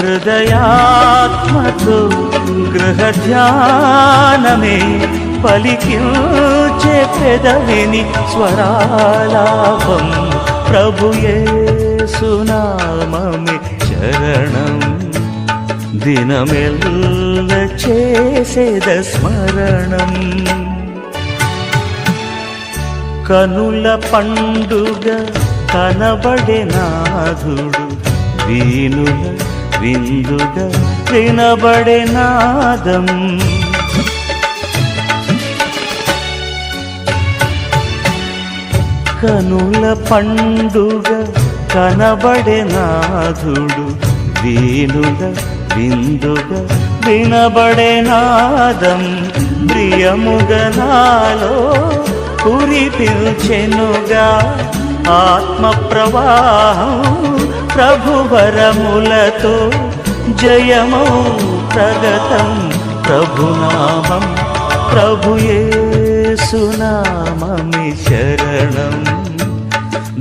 హృదయాత్మతో గృహ ధ్యానమే పలికించే పెదవిని స్వరాలాపం ప్రభుయే సునామమి చరణం. దినమెల్ల చేసేద స్మరణం. కనుల పండుగ కనబడే నాథుడు వీనుల విందుగా వినబడే నాదం. కనుల పండుగ కనబడే నాథుడు. వీనుల విందుగ వినబడే నాదం. ప్రియముగ నాలో పురి పిలుచెనుగా ఆత్మ ప్రవాహం ప్రభువరములతో జయమౌ ప్రగతం ప్రభునామం ప్రభుయే సునామమి శరణం.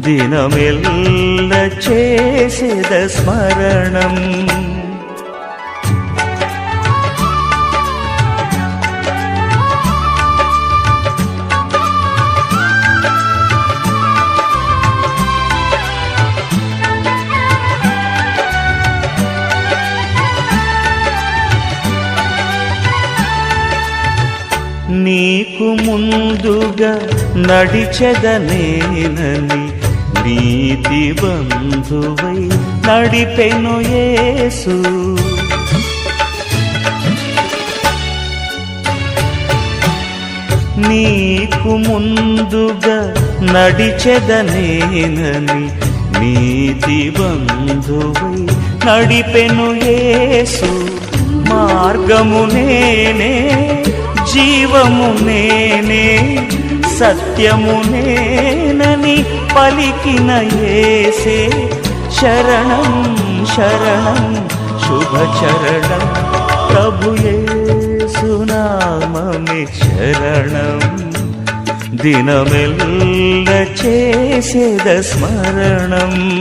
దినమెల్ల చేసేద స్మరణం. నీకు ముందుగా నడిచెదనేనని నీతి బంధువై నడిపెను యేసు. నీకు ముందుగా నడిచెదనేనని నీతి బంధువై నడిపెను యేసు. మార్గము నేనే జీవము నేనే సత్యము నేనని పలికిన ఏసే శరణం శరణం శుభచరణం చరణం శరణం. దినమెల్ల చేసేద స్మరణం.